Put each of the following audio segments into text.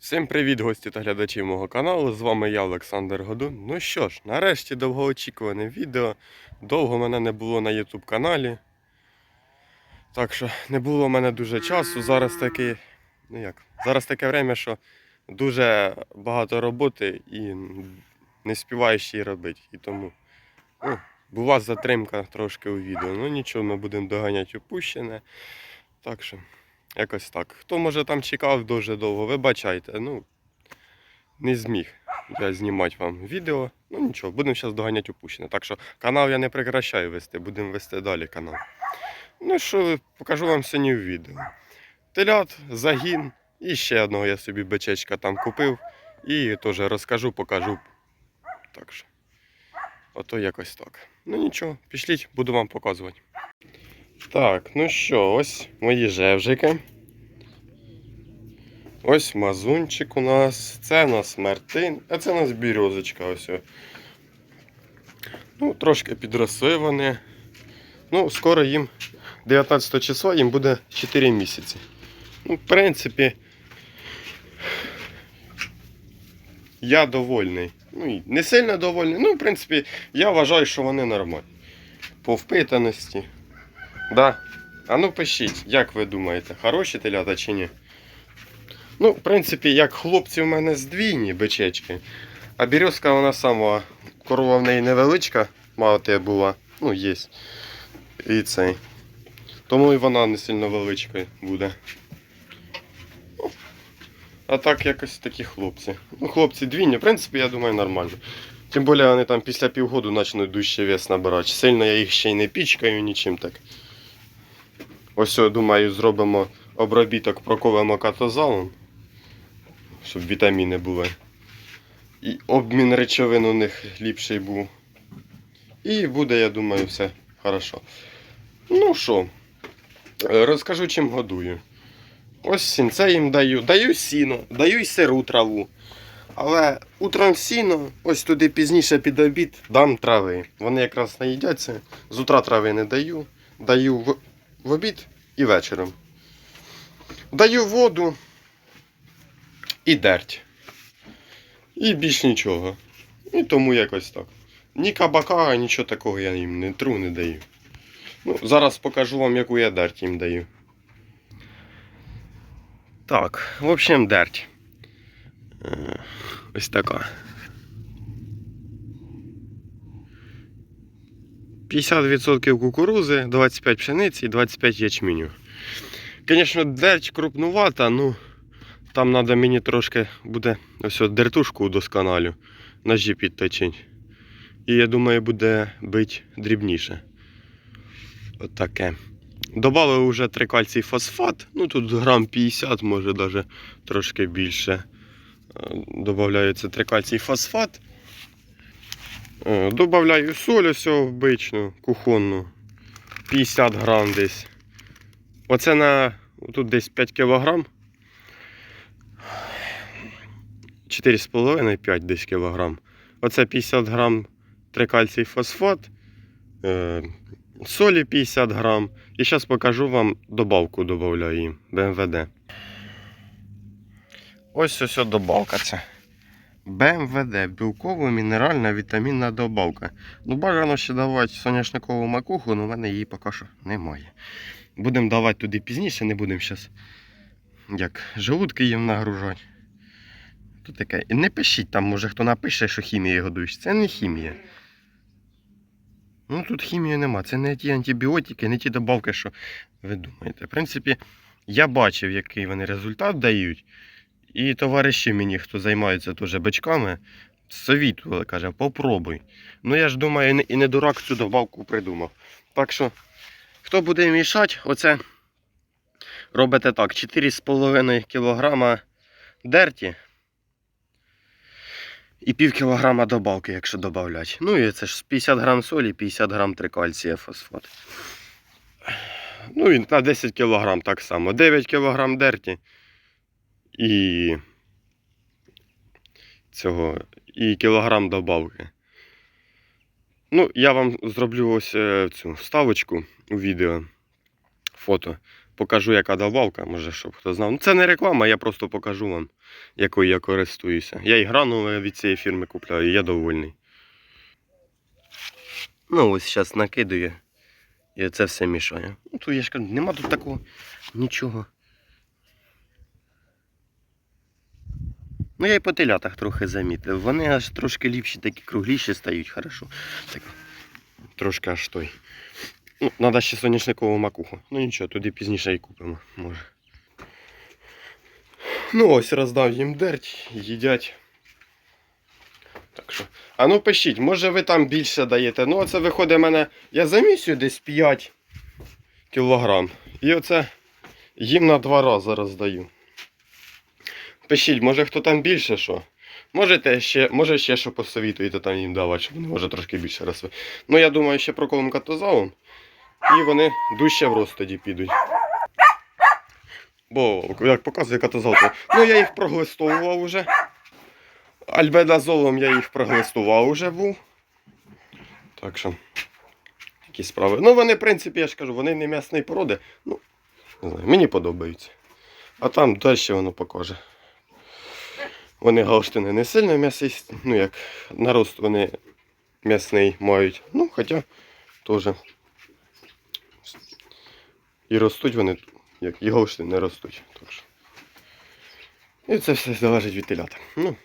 Всім привіт, гості та глядачі мого каналу. З вами я, Олександр Годун. Ну що ж, нарешті довгоочікуване відео. Довго мене не було на YouTube каналі. Так що не було в мене дуже часу. Зараз таке, ну як, зараз таке время, що дуже багато роботи і не співаєш її робити. І тому ну, була затримка трошки у відео. Ну нічого, ми будемо доганяти упущене. Так що. Якось так. Хто може там чекав дуже довго, вибачайте. Ну, не зміг я знімати вам відео. Ну нічого, будемо зараз доганяти упущене. Так що канал я не прекращаю вести, будемо вести далі канал. Ну що, покажу вам сьогодні в відео. Телят, загін і ще одного я собі бичечка там купив. І теж розкажу, покажу. Так що. Ото якось так. Ну нічого, пішліть, буду вам показувати. Так, ну що, ось мої жевжики. Ось мазунчик у нас. Це у нас мартин, а це у нас бірюзочка. Ось. Ну, трошки підросли вони. Ну, скоро їм 19 числа їм буде 4 місяці. Ну, в принципі, я довольний. Ну, не сильно довольний. Ну, в принципі, я вважаю, що вони нормальні. По впитаності. Да. А ну пишіть, як ви думаєте, хороші телята чи ні? Ну, в принципі, як хлопці в мене здвійні бичечки. А бірюзка вона сама. Корова в неї невеличка, мати була. Ну, є. І цей. Тому і вона не сильно величкою буде. А так якось такі хлопці. Ну, хлопці двійні, в принципі, я думаю, нормально. Тим більше вони там після півгоду почнуть дужче вес набирати. Сильно я їх ще й не пічкаю нічим так. Ось, думаю, зробимо обробіток проковимо катозалом, щоб вітаміни були. І обмін речовин у них ліпший був. І буде, я думаю, все хорошо. Ну що, розкажу, чим годую. Ось сінце їм даю. Даю сіно, даю й сиру траву. Але утром сіно, ось туди пізніше під обід дам трави. Вони якраз наїдяться. З утра трави не даю. Даю в, обід і вечором. Даю воду і дерть. І більш нічого. І тому якось так. Ні кабака, нічого такого я їм не тру, не даю. Ну, зараз покажу вам, яку я дерть їм даю. Так, в общем, дерть. Е, Ось така. 50% кукурузи, 25 пшениці і 25 ячменю. Звісно, дерть крупнувата, ну там треба мені трошки буде ось от дертушку удосконалю, ножі підточить. І я думаю, буде бить дрібніше. От таке. Добавив вже трикальцій фосфат, ну тут грам 50, може навіть трошки більше. Додається трикальцій фосфат. Е, Добавляю соль ось обичну, кухонну. 50 грам десь. Оце на тут десь 5 кілограм. 4,5-5 десь кілограм. Оце 50 грам трикальцій фосфат. е, Солі 50 грам. І зараз покажу вам добавку додаю. БМВД. Ось ось добавка це. БМВД білково мінеральна вітамінна добавка. Ну, бажано ще давати соняшникову макуху, але в мене її поки що немає. Будемо давати туди пізніше, не будемо зараз як желудки їм нагружати. Тут таке. Не пишіть там, може хто напише, що хімією годуєш. Це не хімія. Ну тут хімії нема. Це не ті антибіотики, не ті добавки, що ви думаєте. В принципі, я бачив, який вони результат дають. І товариші мені, хто займається теж бичками, совітували, каже, попробуй. Ну я ж думаю, і не- дурак цю добавку придумав. Так що, хто буде мішати, оце робите так: 4,5 кг дерті і пів кілограма добавки, якщо додати. Ну і це ж 50 грам солі, 50 грам трикальція фосфат. Ну і на 10 кг так само. 9 кг дерті і цього, і кілограм добавки. Ну, я вам зроблю ось е, цю вставочку у відео, фото. покажу, яка добавка, може, щоб хто знав. Ну, це не реклама, я просто покажу вам, якою я користуюся. Я і гранули від цієї фірми купляю, і я довольний. Ну, ось зараз накидаю. І це все мішає. Ну, тут я ж кажу, нема тут такого нічого. Ну, я і по телятах трохи замітив. Вони аж трошки ліпші, такі кругліші стають, хорошо. Так, трошки аж той. Ну, треба ще соняшникову макуху. Ну нічого, туди пізніше і купимо, може. Ну, ось роздав їм дерть, їдять. Так що. А ну пишіть, може ви там більше даєте. Ну, оце виходить мене. Я замісю десь 5 кілограм. І оце їм на два рази роздаю. Пишіть, може хто там більше що. Можете ще, може ще що посовітуєте там їм давати, щоб вони може трошки більше росли. Ну я думаю, ще проколом катозалом. І вони дужче в рост тоді підуть. Бо, як показує катозал, то, ну я їх проглистовував уже. Альбедазолом я їх проглистував уже був. Так що, такі справи. Ну вони, в принципі, я ж кажу, вони не м'ясної породи. Ну, не знаю, мені подобаються. А там далі воно покаже. Вони галштини не сильно м'ясисті, ну як нарост вони м'ясний мають. Ну, хоча теж. І ростуть вони, як і галштини не ростуть. Що. І це все залежить від телята. Ну,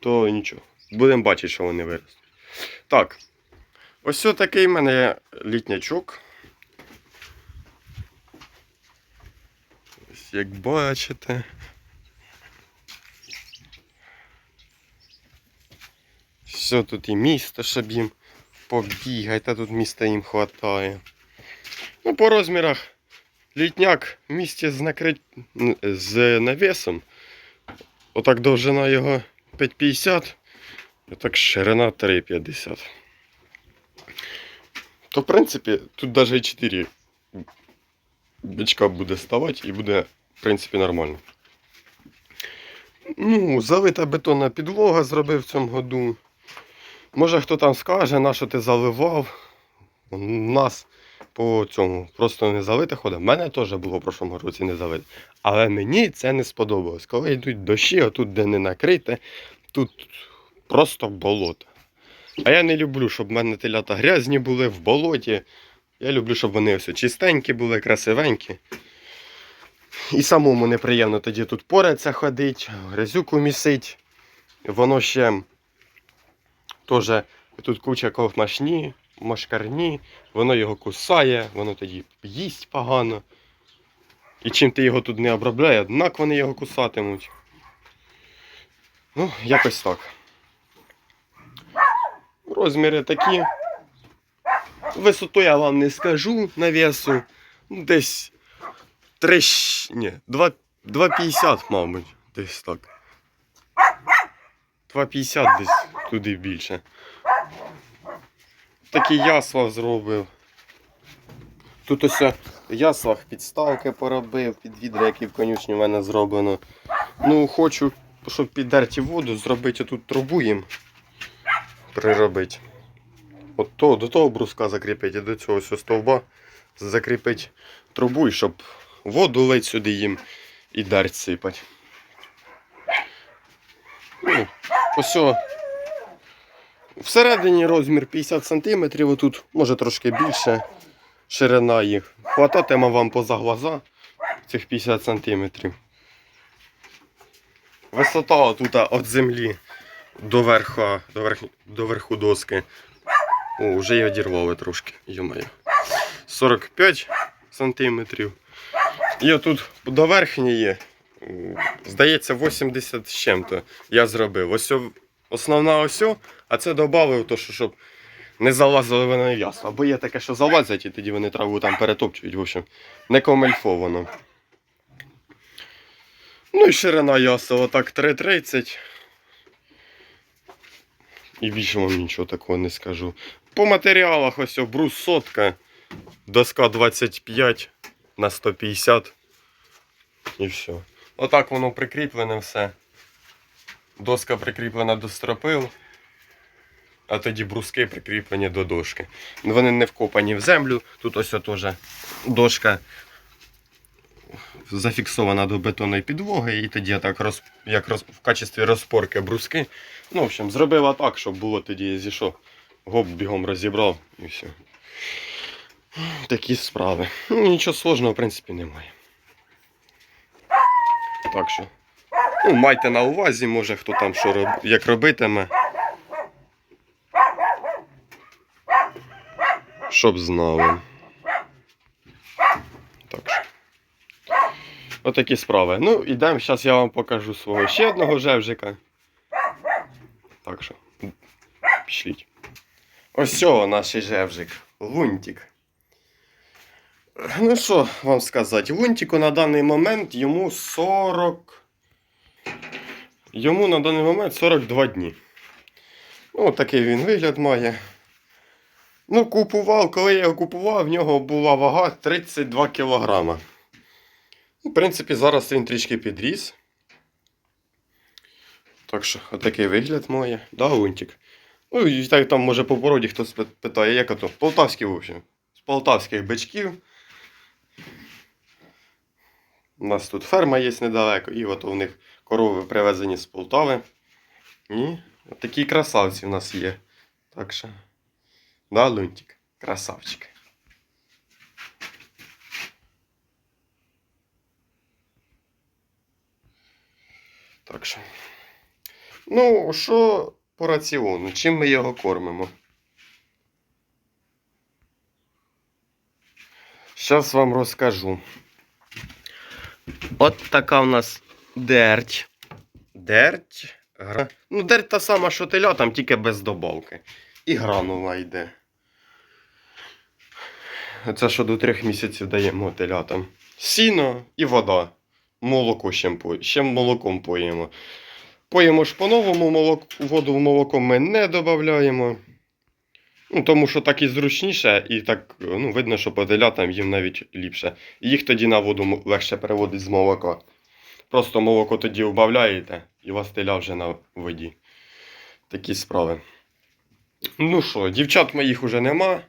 то нічого. Будемо бачити, що вони виростуть. Так. Ось такий в мене літнячок. Ось як бачите. Все тут і місто, щоб їм побігати, та тут міста їм вистачає. Ну, по розмірах літняк в місті з, накрит... з навісом. Отак довжина його 5,50, отак ширина 3,50. То, в принципі, тут навіть 4 бичка буде ставати і буде, в принципі, нормально. Ну, залита бетонна підлога зробив в цьому году. Може хто там скаже, на що ти заливав. У нас по цьому просто не залите ходить. У мене теж було в прошлому році не залите. Але мені це не сподобалось. Коли йдуть дощі, отут, де не накрите, тут просто болото. А я не люблю, щоб в мене телята грязні були в болоті. Я люблю, щоб вони все чистенькі були, красивенькі. І самому неприємно тоді тут поряться ходить, грязюку місить. Воно ще теж тут куча ковмашні, машкарні, воно його кусає, воно тоді їсть погано. І чим ти його тут не обробляє, однак вони його кусатимуть. Ну, якось так. Розміри такі. Висоту я вам не скажу навесу. Ну, Десь 3, ні, 2, 2,50, мабуть, десь так. 2,50 десь туди більше. Такий ясла зробив. Тут ось яслах підставки поробив, під відра, які в конюшні в мене зроблено. Ну, хочу, щоб піддерті воду, зробити тут трубу їм приробити. От то, до того бруска закріпити, і до цього ось стовба закріпити трубу, і щоб воду лить сюди їм і дерть сипать. Ну, ось Всередині розмір 50 см, отут може трошки більше ширина їх. Хвататиме вам поза глаза цих 50 см. Висота тут від землі до верха, до, верх, до верху доски. О, вже її одірвали трошки, йомаю. 45 см. І отут до верхньої, здається, 80 з чим-то я зробив. Ось основна ось, а це додав, то, що, щоб не залазили вони ясла. Бо є таке, що залазять, і тоді вони траву там перетопчують. В общем, не комельфовано. Ну і ширина ясла отак 3,30. І більше вам нічого такого не скажу. По матеріалах ось брус сотка, доска 25 на 150. І все. Отак воно прикріплене все. Доска прикріплена до стропил, а тоді бруски прикріплені до дошки. Вони не вкопані в землю. Тут ось теж дошка зафіксована до бетонної підлоги, і тоді так роз, як роз, в качестві розпорки бруски. Ну, в общем, зробила так, щоб було тоді, зійшов, гоп бігом розібрав і все. Такі справи. Ну, нічого сложного, в принципі, немає. Так що. Ну, майте на увазі, може хто там що роб... як робитиме. Щоб знали. Так що. Отакі справи. Ну, ідемо, зараз я вам покажу свого ще одного жевжика. Так що, пішліть. Ось цього наш жевжик. Лунтик. Ну що вам сказати, Лунтику на даний момент йому 40. Йому на даний момент 42 дні. Ну, такий він вигляд має. Ну, купував, коли я його купував, в нього була вага 32 кг. В принципі, зараз він трішки підріс. Так що, отакий вигляд має. Да, Лунтик. Ну, і так там може по породі хтось питає, як ото? Полтавський, в общем. З полтавських бичків. У нас тут ферма є недалеко, і от у них корови привезені з Полтави. І такі красавці в нас є. Так що. Да, Лунтик? Красавчик. Так що. Ну, що по раціону? Чим ми його кормимо? Зараз вам розкажу. От така в нас дерть. Дерть. Гра... Ну, дерть та сама, що теля, там тільки без добавки. І гранула йде. Це що до трьох місяців даємо телятам. Сіно і вода. Молоко ще, ще молоком поїмо. Поїмо ж по-новому молок... воду в молоко ми не додаємо. Ну, тому що так і зручніше, і так ну, видно, що по телятам їм навіть ліпше. Їх тоді на воду легше переводить з молока. Просто молоко тоді вбавляєте, і у вас теля вже на воді. Такі справи. Ну що, дівчат моїх уже нема.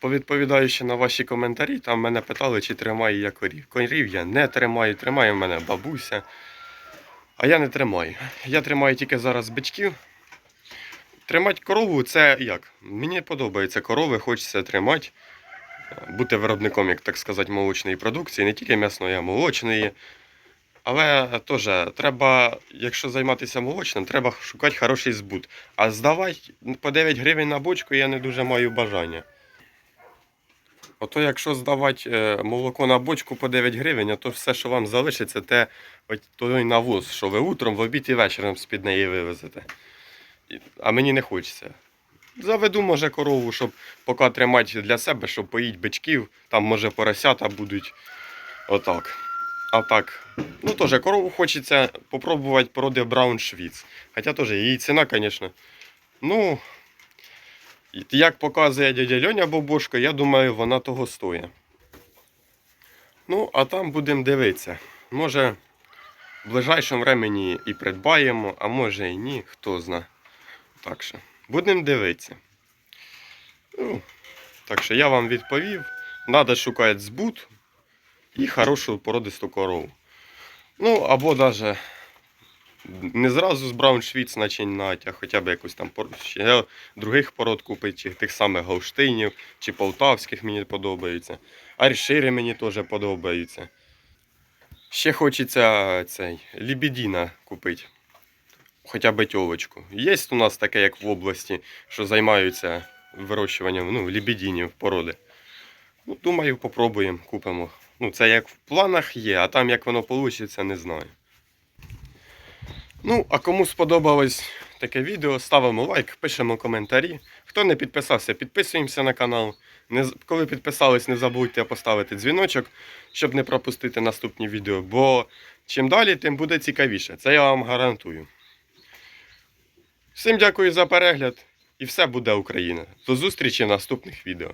Повідповідаючи на ваші коментарі, там мене питали, чи тримаю я корів. Корів я не тримаю, тримає мене бабуся. А я не тримаю. Я тримаю тільки зараз бичків. Тримати корову це як? Мені подобається корови, хочеться тримати, бути виробником, як так сказати, молочної продукції, не тільки м'ясної, а молочної. Але теж треба, якщо займатися молочним, треба шукати хороший збут. А здавати по 9 гривень на бочку я не дуже маю бажання. Ото якщо здавати е, молоко на бочку по 9 гривень, то все, що вам залишиться, те той навоз, що ви утром, в обід і вечором з-під неї вивезете. А мені не хочеться. Заведу, може, корову, щоб поки тримати для себе, щоб поїть бичків, там, може, поросята будуть. Отак. А так. Ну, теж корову хочеться попробувати породи Браун Швіц. Хоча теж її ціна, звісно. Ну, як показує дядя Льоня Бобошко, я думаю, вона того стоїть. Ну, а там будемо дивитися. Може, в ближайшому времені і придбаємо, а може і ні, хто зна. Так що, будемо дивитися. Ну, так що я вам відповів. Надо шукати збут і хорошу породисту корову. Ну, або навіть не зразу з Брауншвіц начинати, а хоча б якусь там ще других пород купити, чи тих самих Говштинів, чи полтавських мені подобається. Аршири мені теж подобаються. Ще хочеться цей лібідіна купити. Хоча б тьовочку. Є у нас таке, як в області, що займаються вирощуванням ну, лібідінів породи. Ну, думаю, попробуємо, купимо. Ну, це як в планах є, а там як воно вийде, не знаю. Ну, а кому сподобалось таке відео, ставимо лайк, пишемо коментарі. Хто не підписався, підписуємося на канал. Не, коли підписались, не забудьте поставити дзвіночок, щоб не пропустити наступні відео. Бо чим далі, тим буде цікавіше. Це я вам гарантую. Всім дякую за перегляд і все буде Україна. До зустрічі в наступних відео.